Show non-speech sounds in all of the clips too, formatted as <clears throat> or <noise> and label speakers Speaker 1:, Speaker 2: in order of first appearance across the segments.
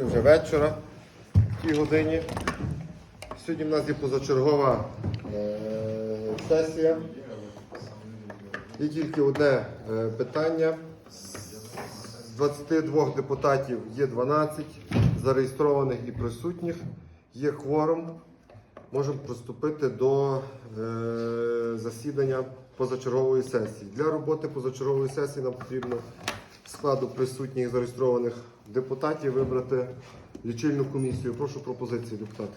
Speaker 1: чи вже вечора в тій годині. Сьогодні в нас є позачергова е, сесія. Є тільки одне е, питання. З 22 депутатів є 12 зареєстрованих і присутніх. Є кворум. Можемо приступити до е, засідання позачергової сесії. Для роботи позачергової сесії нам потрібно складу присутніх зареєстрованих депутатів вибрати лічильну комісію. Прошу пропозиції, депутати.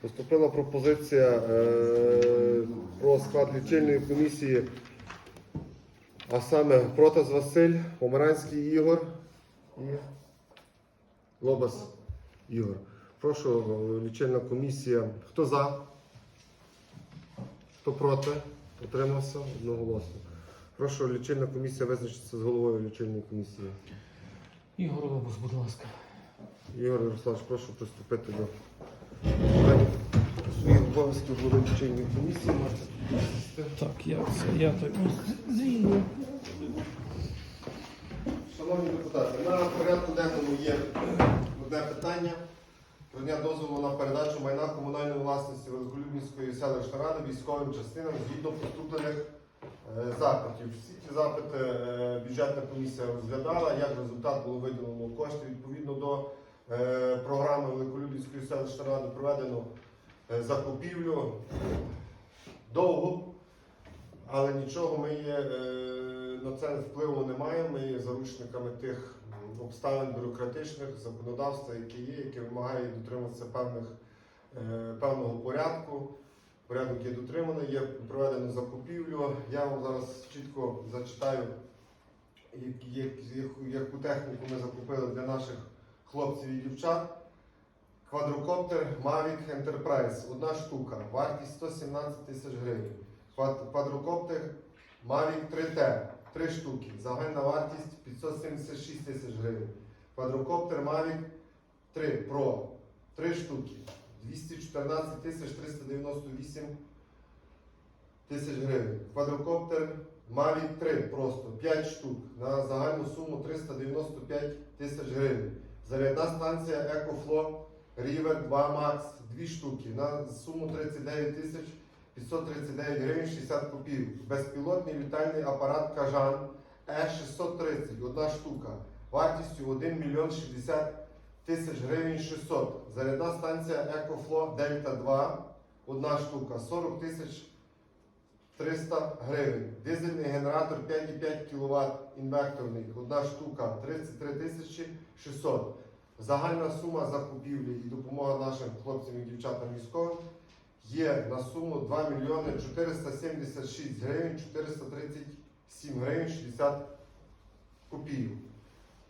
Speaker 1: Поступила пропозиція е, про склад лічильної комісії, а саме Протас Василь, Помаранський Ігор і Лобас Ігор. Прошу, лічильна комісія. Хто за? Хто проти? Утримався одноголосно. Прошу лічильна комісія визначитися з головою лічильної комісії.
Speaker 2: Ігор Лобус, будь ласка.
Speaker 1: Ігор Ярославович, прошу приступити до своїх обов'язків голови лічильної комісії. Можете.
Speaker 2: Так, я це, я так.
Speaker 1: Шановні депутати, на порядку денному є одне питання про дозволу на передачу майна комунальної власності Великолюбівської селищної ради військовим частинам згідно поступлених е, запитів. Всі ці запити е, бюджетна комісія розглядала. Як результат було виділено кошти відповідно до е, програми Великолюбівської селищної ради проведено закупівлю довго. Але нічого ми є, на це впливу немає. Ми є заручниками тих обставин бюрократичних законодавства, які є, яке вимагає дотриматися певних, е, певного порядку. Порядок є дотриманий, є проведено закупівлю. Я вам зараз чітко зачитаю, як- як- яку- яку техніку ми закупили для наших хлопців і дівчат. Квадрокоптер Mavic Enterprise, одна штука, вартість 117 тисяч гривень. Квадрокоптер Mavic 3T, 3 штуки. Загальна вартість 576 тисяч гривень. Квадрокоптер Mavic 3 Pro, 3 штуки. 214 тисяч 398 тисяч гривень. Квадрокоптер Mavic 3 просто 5 штук на загальну суму 395 тисяч гривень. Зарядна станція EcoFlow River 2 Max 2 штуки на суму 39 тисяч 539 гривень 60 копійок. Безпілотний літальний апарат Кажан Е630, одна штука, вартістю 1 мільйон 60 тисяч гривень 600. Зарядна станція EcoFlow Delta 2, одна штука, 40 тисяч 300 гривень. Дизельний генератор 5,5 кВт інвекторний, одна штука, 33 тисячі 600. Загальна сума закупівлі і допомога нашим хлопцям і дівчатам військовим є на суму 2 мільйони 476 гривень 437 гривень 60 копійок.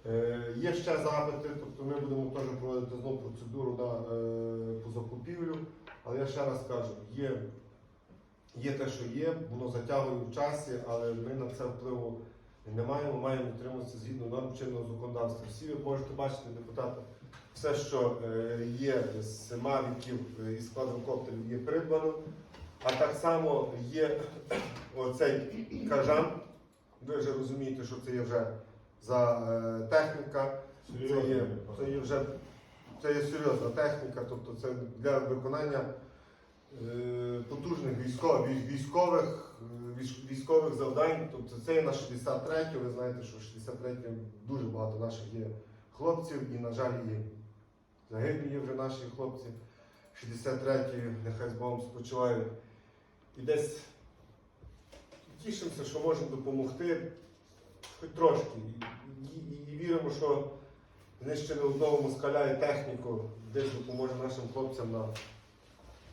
Speaker 1: Е, є ще запити, тобто ми будемо теж проводити знову процедуру на, е, по закупівлю, але я ще раз кажу, є, є те, що є, воно затягує в часі, але ми на це впливу не маємо, маємо дотримуватися згідно норм чинного законодавства. Всі ви можете бачити, депутати, все, що е, є з мавіків е, і з квадрокоптерів, є придбано. А так само є <clears throat> оцей кажан. Ви вже розумієте, що це є вже за е, техніка. Це є, це є вже це є серйозна техніка, тобто це для виконання е, потужних військових, військових, військових завдань. Тобто це є на 63 Ви знаєте, що в 63 дуже багато наших є хлопців і, на жаль, і загиблі вже наші хлопці. 63-ї, нехай з Богом спочивають. І десь тішимося, що можемо допомогти хоч трошки. І, і, і віримо, що знищили одного москаля і техніку десь допоможе нашим хлопцям на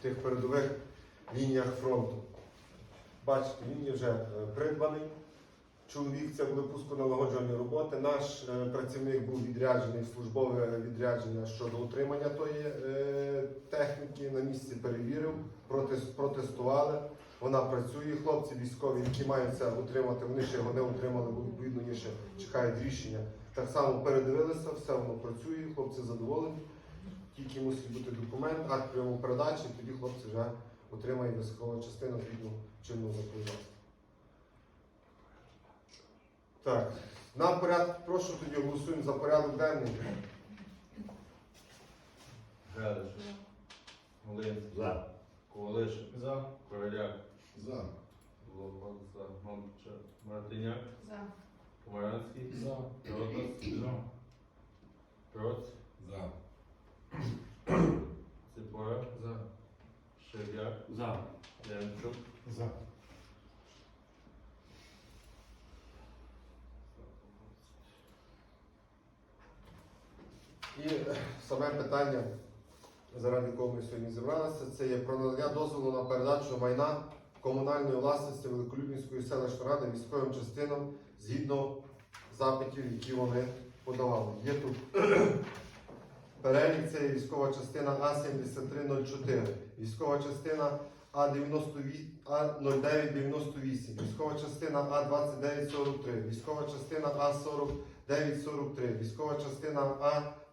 Speaker 1: тих передових лініях фронту. Бачите, він є вже е, придбаний. Чоловік це були пусконалагоджувальні роботи. Наш е, працівник був відряджений службове відрядження щодо утримання тої е, техніки. На місці перевірив, протес- протестували. Вона працює. Хлопці військові, які мають це утримати, вони ще його не утримали, бо відповідно є ще чекають рішення. Так само передивилися, все воно працює, хлопці задоволені. Тільки мусить бути документ, акт прямої передачі, тоді хлопці вже отримає військова частина згідно чинного законодавства. Так, нам порядку, прошу тоді голосуємо за порядок денний.
Speaker 3: Градиш. Волинський.
Speaker 4: За.
Speaker 3: Ковалиш.
Speaker 2: За.
Speaker 3: Короляк.
Speaker 4: За.
Speaker 3: Лопат. За. Мартиняк.
Speaker 5: За.
Speaker 3: Комаранський.
Speaker 2: За.
Speaker 3: Протас.
Speaker 2: За.
Speaker 3: Проц.
Speaker 4: За.
Speaker 3: Ципора.
Speaker 2: За.
Speaker 3: Шев'як.
Speaker 2: За.
Speaker 3: Демчук.
Speaker 2: За.
Speaker 1: І е, саме питання, заради якого ми сьогодні зібралися, це є про надання дозволу на передачу майна комунальної власності Великолюбінської селищної ради військовим частинам згідно запитів, які вони подавали. Є тут <clears throat> перелік, це є військова частина А7304, військова частина А98 А0998, військова частина А2943, військова частина А4943, військова частина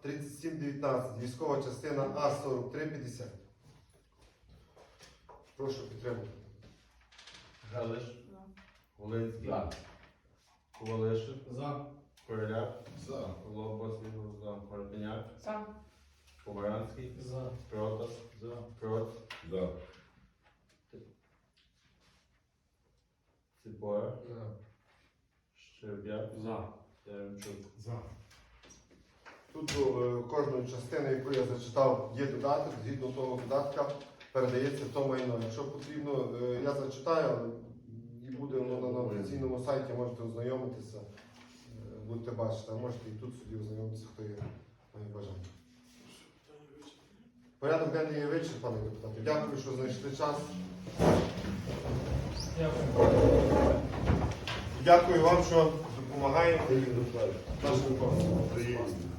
Speaker 1: А3719, військова частина А4350. Прошу підтримати.
Speaker 3: Градиш.
Speaker 5: За.
Speaker 3: Волинський.
Speaker 4: За.
Speaker 3: Ковалишин.
Speaker 2: За.
Speaker 3: Короляк.
Speaker 4: За.
Speaker 3: Лопас. За. Мартиняк.
Speaker 5: За.
Speaker 3: Комаранський.
Speaker 2: За.
Speaker 3: Протас. За. Проц.
Speaker 4: За.
Speaker 3: Ципора.
Speaker 2: За.
Speaker 3: Шев'як.
Speaker 2: За.
Speaker 3: Демчук.
Speaker 2: За.
Speaker 1: Тут е, кожної частини, яку я зачитав, є додаток. Згідно того додатка передається то майно. Якщо потрібно, е, я зачитаю, і буде воно на офіційному сайті, можете ознайомитися, е, будете бачити, а можете і тут собі ознайомитися, хто є має бажання. Порядок денний є вичерпаний, депутати. Дякую, що знайшли час.
Speaker 2: Дякую.
Speaker 1: Дякую вам, що допомагаєте нашим хлопцям.